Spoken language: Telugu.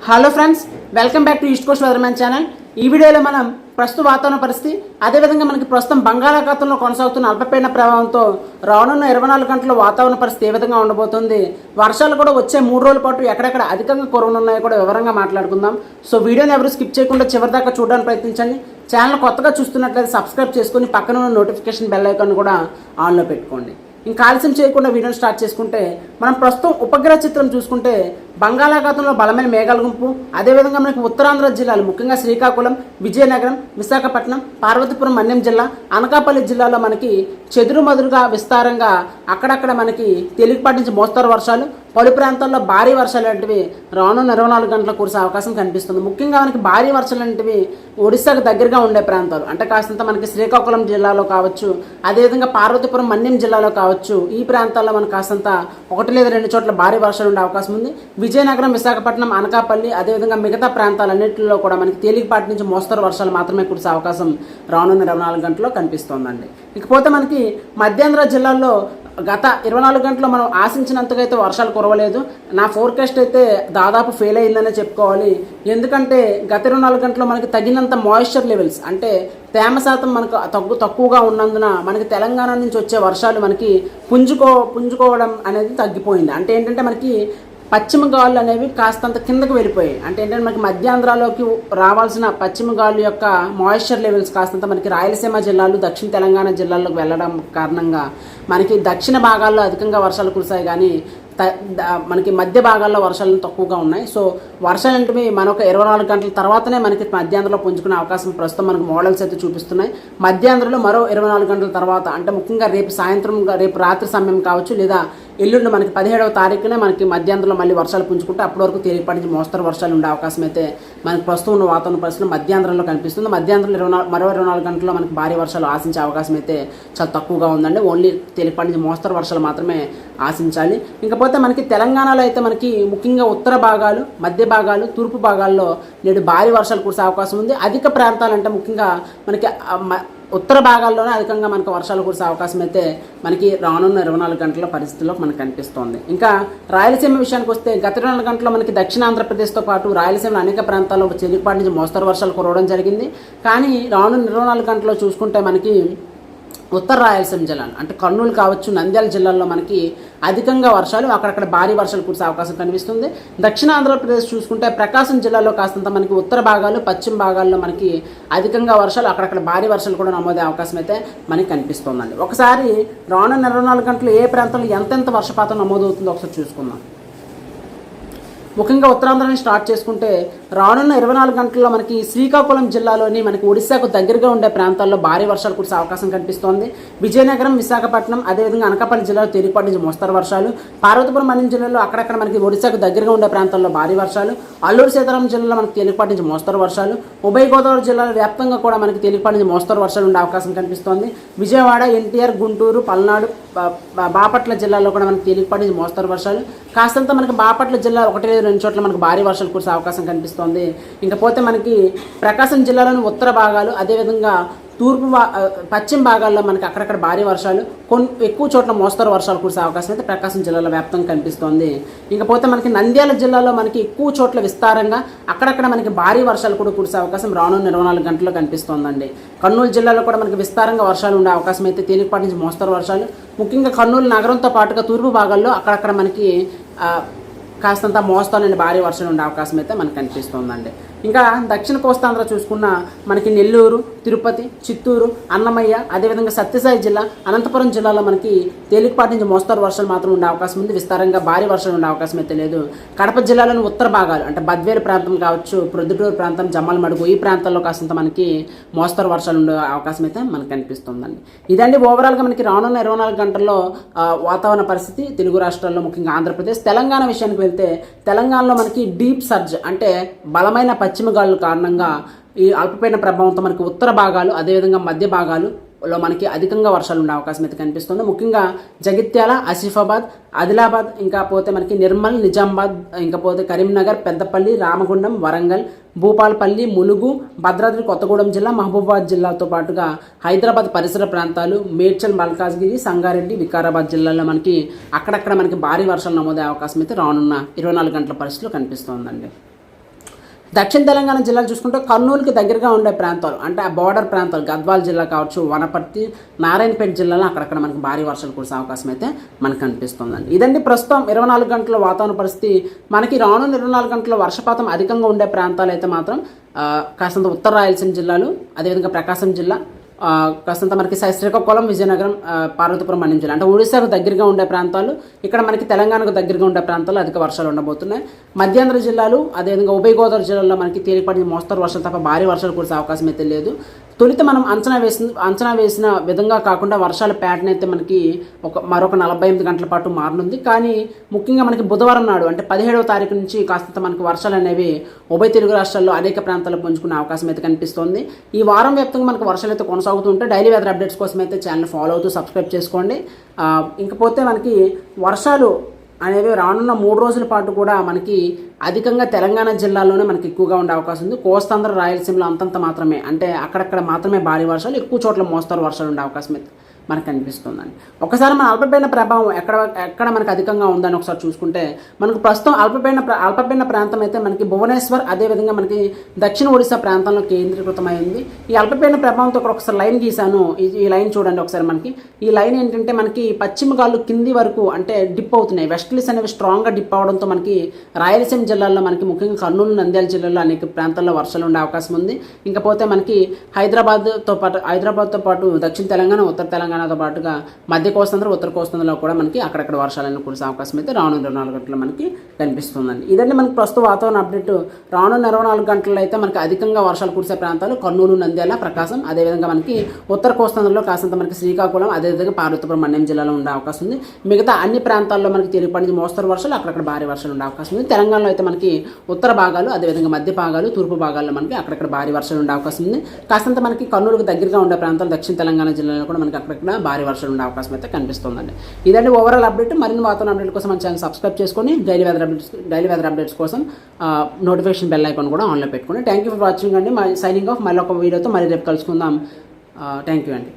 Hello friends welcome back to East Coast weatherman channel ఈ వీడియోలో మనం ప్రస్తుత వాతావరణ పరిస్థితి అదేవిధంగా మనకి ప్రస్తుతం బంగాళాఖాతంలో కొనసాగుతున్న అల్పపీడన ప్రభావంతో రానున్న ఇరవై నాలుగు గంటల వాతావరణ పరిస్థితి ఏ విధంగా ఉండబోతుంది వర్షాలు కూడా వచ్చే మూడు రోజుల పాటు ఎక్కడెక్కడ అధికంగా కురవనున్నాయో కూడా వివరంగా మాట్లాడుకుందాం. సో వీడియోని ఎవరు స్కిప్ చేయకుండా చివరి దాకా చూడడానికి ప్రయత్నించండి. ఛానల్ కొత్తగా చూస్తున్నట్లయితే సబ్స్క్రైబ్ చేసుకుని పక్కన ఉన్న నోటిఫికేషన్ బెల్ ఐకాన్ కూడా ఆన్లో పెట్టుకోండి. ఇంకా ఆలస్యం చేయకుండా వీడియోని స్టార్ట్ చేసుకుంటే మనం ప్రస్తుతం ఉపగ్రహ చిత్రం చూసుకుంటే బంగాళాఖాతంలో బలమైన మేఘాల గుంపు అదేవిధంగా మనకి ఉత్తరాంధ్ర జిల్లాలు ముఖ్యంగా శ్రీకాకుళం విజయనగరం విశాఖపట్నం పార్వతీపురం మన్యం జిల్లా అనకాపల్లి జిల్లాలో మనకి చెదురు మదురుగా విస్తారంగా అక్కడక్కడ మనకి తేలికపాటి నుంచి మోస్తరు వర్షాలు పలు ప్రాంతాల్లో భారీ వర్షాలు లాంటివి రానున్న ఇరవై నాలుగు గంటల కురిసే అవకాశం కనిపిస్తుంది. ముఖ్యంగా మనకి భారీ వర్షాలు లాంటివి ఒడిశాకు దగ్గరగా ఉండే ప్రాంతాలు అంటే కాస్తంత మనకి శ్రీకాకుళం జిల్లాలో కావచ్చు అదేవిధంగా పార్వతీపురం మన్యం జిల్లాలో కావచ్చు ఈ ప్రాంతాల్లో మనకు కాస్తంత ఒకటి లేదా రెండు చోట్ల భారీ వర్షాలు ఉండే అవకాశం ఉంది. విజయనగరం విశాఖపట్నం అనకాపల్లి అదేవిధంగా మిగతా ప్రాంతాలన్నింటిలో కూడా మనకి తేలికపాటి నుంచి మోస్తరు వర్షాలు మాత్రమే కురిసే అవకాశం రానున్న ఇరవై నాలుగు గంటల్లో కనిపిస్తోందండి. ఇకపోతే మనకి మధ్యాంధ్ర జిల్లాల్లో గత ఇరవై నాలుగు గంటలు మనం ఆశించినంతగా అయితే వర్షాలు కురవలేదు. నా ఫోర్కాస్ట్ అయితే దాదాపు ఫెయిల్ అయిందనే చెప్పుకోవాలి. ఎందుకంటే గత ఇరవై నాలుగు గంటలు మనకి తగినంత మాయిశ్చర్ లెవెల్స్ అంటే తేమ శాతం మనకు తగ్గు తక్కువగా ఉన్నందున మనకి తెలంగాణ నుంచి వచ్చే వర్షాలు మనకి పుంజుకో పుంజుకోవడం అనేది తగ్గిపోయింది. అంటే ఏంటంటే మనకి పశ్చిమ గాలులు అనేవి కాస్తంత కిందకు వెళ్ళిపోయాయి. అంటే ఏంటంటే మనకి మధ్యాంధ్రలోకి రావాల్సిన పశ్చిమ గాలు యొక్క మాయిశ్చర్ లెవెల్స్ కాస్తంత మనకి రాయలసీమ జిల్లాలు దక్షిణ తెలంగాణ జిల్లాల్లోకి వెళ్ళడం కారణంగా మనకి దక్షిణ భాగాల్లో అధికంగా వర్షాలు కురిసాయి కానీ త మనకి మధ్య భాగాల్లో వర్షాలు తక్కువగా ఉన్నాయి. సో వర్షాలు అంటే మనొక ఇరవై నాలుగు గంటల తర్వాతనే మనకి మధ్యాంధ్రలో పుంజుకునే అవకాశం ప్రస్తుతం మనకు మోడల్స్ అయితే చూపిస్తున్నాయి. మధ్యాంధ్రలో మరో ఇరవై నాలుగు గంటల తర్వాత అంటే ముఖ్యంగా రేపు సాయంత్రం రేపు రాత్రి సమయం కావచ్చు లేదా ఎల్లుండి మనకి పదిహేడవ తారీఖునే మనకి మధ్యాంధ్రలో మళ్ళీ వర్షాలు పుంజుకుంటే అప్పటి వరకు తేలికపాటి నుంచి మోస్తరు వర్షాలు ఉండే అవకాశం అయితే మనకి ప్రస్తుతం ఉన్న వాతావరణ పరిస్థితులు మధ్యాంధ్రంలో కనిపిస్తుంది. మధ్యాంధ్రంలో ఇరవై నాలుగు మరో ఇరవై నాలుగు గంటల్లో మనకి భారీ వర్షాలు ఆశించే అవకాశం అయితే చాలా తక్కువగా ఉందండి. ఓన్లీ తేలికపాటి నుంచి మోస్తరు వర్షాలు మాత్రమే ఆశించాలి. ఇంకపోతే మనకి తెలంగాణలో అయితే మనకి ముఖ్యంగా ఉత్తర భాగాలు మధ్య భాగాలు తూర్పు భాగాల్లో నేడు భారీ వర్షాలు కురిసే అవకాశం ఉంది. అధిక ప్రాంతాలు అంటే ముఖ్యంగా మనకి ఉత్తర భాగాల్లోనే అధికంగా మనకు వర్షాలు కురిసే అవకాశం అయితే మనకి రానున్న ఇరవై నాలుగు గంటల పరిస్థితుల్లో మనకు కనిపిస్తోంది. ఇంకా రాయలసీమ విషయానికి వస్తే గత ఇరవై నాలుగు గంటల్లో మనకి దక్షిణ ఆంధ్రప్రదేశ్తో పాటు రాయలసీమలో అనేక ప్రాంతాల్లో చెలిపాటి నుంచి మోస్తరు వర్షాలు కురవడం జరిగింది. కానీ రానున్న ఇరవై నాలుగు గంటల్లో చూసుకుంటే మనకి ఉత్తర రాయలసీమ జిల్లాలు అంటే కర్నూలు కావచ్చు నంద్యాల జిల్లాల్లో మనకి అధికంగా వర్షాలు అక్కడక్కడ భారీ వర్షాలు కురిసే అవకాశం కనిపిస్తుంది. దక్షిణ ఆంధ్రప్రదేశ్ చూసుకుంటే ప్రకాశం జిల్లాలో కాస్తంత మనకి ఉత్తర భాగాలు పశ్చిమ భాగాల్లో మనకి అధికంగా వర్షాలు అక్కడక్కడ భారీ వర్షాలు కూడా నమోదే అవకాశం అయితే మనకి కనిపిస్తుందండి. ఒకసారి రానున్న ఇరవై నాలుగు గంటలు ఏ ప్రాంతంలో ఎంతెంత వర్షపాతం నమోదవుతుందో ఒకసారి చూసుకుందాం. ముఖ్యంగా ఉత్తరాంధ్రని స్టార్ట్ చేసుకుంటే రానున్న ఇరవై నాలుగు గంటల్లో మనకి శ్రీకాకుళం జిల్లాలోని మనకి ఒడిశాకు దగ్గరగా ఉండే ప్రాంతాల్లో భారీ వర్షాలు కురిసే అవకాశం కనిపిస్తోంది. విజయనగరం విశాఖపట్నం అదేవిధంగా అనకాపల్లి జిల్లాలో తేలిపాటి నుంచి మోస్తరు వర్షాలు. పార్వతీపురం మన్యం జిల్లాలో అక్కడక్కడ మనకి ఒడిశాకు దగ్గరగా ఉండే ప్రాంతాల్లో భారీ వర్షాలు. అల్లూరు సీతారాం జిల్లాలో మనకి తేలిపాటి నుంచి మోస్తరు వర్షాలు. ఉభయ గోదావరి జిల్లాలో వ్యాప్తంగా కూడా మనకి తేలిపాటి నుంచి మోస్తరు వర్షాలు ఉండే అవకాశం కనిపిస్తోంది. విజయవాడ ఎన్టీఆర్ గుంటూరు పల్నాడు బాపట్ల జిల్లాలో కూడా మనకి తేలికపాటి నుంచి మోస్తరు వర్షాలు. కాస్తంత మనకి బాపట్ల జిల్లా ఒకటి లేదు రెండు చోట్ల మనకు భారీ వర్షాలు కురిసే అవకాశం కనిపిస్తోంది. ఇంకపోతే మనకి ప్రకాశం జిల్లాలోని ఉత్తర భాగాలు అదేవిధంగా తూర్పు పశ్చిమ భాగాల్లో మనకి అక్కడక్కడ భారీ వర్షాలు కొన్ని ఎక్కువ చోట్ల మోస్తరు వర్షాలు కురిసే అవకాశం అయితే ప్రకాశం జిల్లాలో వ్యాప్తంగా కనిపిస్తోంది. ఇంకపోతే మనకి నంద్యాల జిల్లాలో మనకి ఎక్కువ చోట్ల విస్తారంగా అక్కడక్కడ మనకి భారీ వర్షాలు కూడా కురిసే అవకాశం రానున్న ఇరవై నాలుగు గంటల్లో కనిపిస్తోందండి. కర్నూలు జిల్లాలో కూడా మనకి విస్తారంగా వర్షాలు ఉండే అవకాశం అయితే తేలికపాటి నుంచి మోస్తరు వర్షాలు. ముఖ్యంగా కర్నూలు నగరంతో పాటుగా తూర్పు భాగాల్లో అక్కడక్కడ మనకి కాస్తంత మోస్తాలని భారీ వర్షాలు ఉండే అవకాశం అయితే మనకు కనిపిస్తుందండి ఇంకా దక్షిణ కోస్తాంధ్ర చూసుకున్న మనకి నెల్లూరు తిరుపతి చిత్తూరు అన్నమయ్య అదేవిధంగా సత్యసాయి జిల్లా అనంతపురం జిల్లాలో మనకి తేలికపాటి నుంచి మోస్తరు వర్షాలు మాత్రం ఉండే అవకాశం ఉంది. విస్తారంగా భారీ వర్షాలు ఉండే అవకాశం అయితే లేదు. కడప జిల్లాలోని ఉత్తర భాగాలు అంటే బద్వేలు ప్రాంతం కావచ్చు ప్రొద్దుటూరు ప్రాంతం జమ్మల మడుగు ఈ ప్రాంతాల్లో కాస్తంత మనకి మోస్తరు వర్షాలు ఉండే అవకాశం అయితే మనకు కనిపిస్తుందండి. ఇదండి ఓవరాల్గా మనకి రానున్న ఇరవై నాలుగు గంటల్లో వాతావరణ పరిస్థితి. తెలుగు రాష్ట్రాల్లో ముఖ్యంగా ఆంధ్రప్రదేశ్. తెలంగాణ విషయానికి వెళ్తే తెలంగాణలో మనకి డీప్ సర్జ్ అంటే బలమైన పశ్చిమ గాలుల కారణంగా ఈ అల్పపీడన ప్రభావంతో మనకి ఉత్తర భాగాలు అదేవిధంగా మధ్య భాగాలు లో మనకి అధికంగా వర్షాలు ఉండే అవకాశం అయితే కనిపిస్తుంది. ముఖ్యంగా జగిత్యాల ఆసిఫాబాద్ ఆదిలాబాద్ ఇంకా పోతే మనకి నిర్మల్ నిజామాబాద్ ఇంకా పోతే కరీంనగర్ పెద్దపల్లి రామగుండం వరంగల్ భూపాలపల్లి ములుగు భద్రాద్రి కొత్తగూడెం జిల్లా మహబూబాబాద్ జిల్లాతో పాటుగా హైదరాబాద్ పరిసర ప్రాంతాలు మేడ్చల్ మల్కాజ్గిరి సంగారెడ్డి వికారాబాద్ జిల్లాల్లో మనకి అక్కడక్కడ మనకి భారీ వర్షాలు నమోదే అవకాశం అయితే రానున్న ఇరవై నాలుగు గంటల పరిస్థితిలో కనిపిస్తోందండి. దక్షిణ తెలంగాణ జిల్లాలు చూసుకుంటే కర్నూలుకి దగ్గరగా ఉండే ప్రాంతాలు అంటే ఆ బార్డర్ ప్రాంతాలు గద్వాల్ జిల్లా కావచ్చు వనపర్తి నారాయణపేట జిల్లాలో అక్కడక్కడ మనకి భారీ వర్షాలు కురిసే అవకాశం అయితే మనకు కనిపిస్తుందండి. ఇదండి ప్రస్తుతం ఇరవై నాలుగు గంటల వాతావరణ పరిస్థితి. మనకి రానున్న ఇరవై నాలుగు గంటల వర్షపాతం అధికంగా ఉండే ప్రాంతాలు అయితే మాత్రం ఆ, కాస్తంత ఉత్తర రాయలసీమ జిల్లాలు అదేవిధంగా ప్రకాశం జిల్లా ప్రస్తుతం కాస్తంత మనకి శ్రీకాకుళం విజయనగరం పార్వతీపురం మన్యం అంటే ఒడిశాకు దగ్గరగా ఉండే ప్రాంతాలు ఇక్కడ మనకి తెలంగాణకు దగ్గరగా ఉండే ప్రాంతాలు అధిక వర్షాలు ఉండబోతున్నాయి. మధ్యాంధ్ర జిల్లాలు అదేవిధంగా ఉభయ గోదావరి జిల్లాలో మనకి తేలికపడిన మోస్తరు వర్షాలు తప్ప భారీ వర్షాలు కురిసే అవకాశం అయితే లేదు. తొలిత మనం అంచనా వేసిన అంచనా వేసిన విధంగా కాకుండా వర్షాల ప్యాటర్న్ అయితే మనకి ఒక మరొక నలభై ఎనిమిది గంటల పాటు మారనుంది. కానీ ముఖ్యంగా మనకి బుధవారం నాడు అంటే పదిహేడవ తారీఖు నుంచి కాస్తంత మనకి వర్షాలు అనేవి ఉభయ తెలుగు రాష్ట్రాల్లో అనేక ప్రాంతాల్లో పుంజుకునే అవకాశం అయితే కనిపిస్తోంది. ఈ వారం వ్యాప్తంగా మనకు వర్షాలు అయితే కొనసాగుతుంటే డైలీ వెదర్ అప్డేట్స్ కోసం అయితే ఛానల్ ఫాలో అవుతూ సబ్స్క్రైబ్ చేసుకోండి. ఇంకపోతే మనకి వర్షాలు అనేవి రానున్న మూడు రోజుల పాటు కూడా మనకి అధికంగా తెలంగాణ జిల్లాలోనే మనకి ఎక్కువగా ఉండే అవకాశం ఉంది. కోస్తాంధ్ర రాయలసీమలో అంతంత మాత్రమే అంటే అక్కడక్కడ మాత్రమే భారీ వర్షాలు ఎక్కువ చోట్ల మోస్తారు వర్షాలు ఉండే అవకాశం అయితే. మనకు కనిపిస్తుందండి ఒకసారి మన అల్పపీడన ప్రభావం ఎక్కడ ఎక్కడ మనకు అధికంగా ఉందని ఒకసారి చూసుకుంటే మనకు ప్రస్తుతం అల్పపీడన అల్పపీడన ప్రాంతం అయితే మనకి భువనేశ్వర్ అదేవిధంగా మనకి దక్షిణ ఒడిశా ప్రాంతంలో కేంద్రీకృతమైంది. ఈ అల్పపీడన ప్రభావంతో ఇక్కడ ఒకసారి లైన్ గీసాను ఈ లైన్ చూడండి ఒకసారి మనకి. ఈ లైన్ ఏంటంటే మనకి పశ్చిమ గాలు కింది వరకు అంటే డిప్ అవుతున్నాయి. వెస్ట్లీస్ అనేవి స్ట్రాంగ్గా డిప్ అవడంతో మనకి రాయలసీమ జిల్లాల్లో మనకి ముఖ్యంగా కర్నూలు నంద్యాల జిల్లాలో అనేక ప్రాంతాల్లో వర్షాలు ఉండే అవకాశం ఉంది. ఇంకపోతే మనకి హైదరాబాద్తో పాటు హైదరాబాద్తో పాటు దక్షిణ తెలంగాణ ఉత్తర తెలంగాణ తెలంగాణతో పాటుగా మధ్య కోస్తాంధ్ర ఉత్తర కోస్తాంధ్రలో కూడా మనకి అక్కడక్కడ వర్షాలను కురిసే అవకాశం అయితే రానున్న ఇరవై నాలుగు గంటలు మనకి కనిపిస్తుందండి. ఇదండి మనకి ప్రస్తుత వాతావరణ అప్డేట్. రానున్న ఇరవై నాలుగు గంటల్లో అయితే మనకి అధికంగా వర్షాలు కురిసే ప్రాంతాలు కర్నూలు నంద్యాల ప్రకాశం అదేవిధంగా మనకి ఉత్తర కోస్తాంధ్రలో కాసంత మనకి శ్రీకాకుళం అదేవిధంగా పార్వతీపురం మన్యం జిల్లాలో ఉండే అవకాశం ఉంది. మిగతా అన్ని ప్రాంతాల్లో మనకి తేలిపాటి మోస్తరు వర్షాలు అక్కడక్కడ భారీ వర్షాలు ఉండే అవకాశం ఉంది. తెలంగాణలో అయితే మనకి ఉత్తర భాగాలు అదేవిధంగా మధ్య భాగాలు తూర్పు భాగాల్లో మనకి అక్కడక్కడ భారీ వర్షాలు ఉండే అవకాశం ఉంది. కాస్తంత మనకి కర్నూలుకు దగ్గరగా ఉండే ప్రాంతాలు దక్షిణ తెలంగాణ జిల్లాలో కూడా మనకి అక్కడక్కడ భారీ వర్షాలు ఉండే అవకాశం అయితే కనిపిస్తుందండి. ఇదండి ఓవరాల్ అప్డేట్ మరిన్ని వాతావరణ అప్డేట్ కోసం మన ఛానల్ సబ్స్క్రైబ్ చేసుకొని daily weather updates daily weather updates కోసం నోటిఫికేషన్ బెల్ ఐకాన్ కూడా ఆన్లో పెట్టుకోండి. థ్యాంక్ యూ ఫర్ వాచింగ్ అండి. మై సైనింగ్ ఆఫ్ మళ్ళీ ఒక వీడియోతో మళ్ళీ రేపు కలుసుకుందాం. థ్యాంక్ యూ అండి.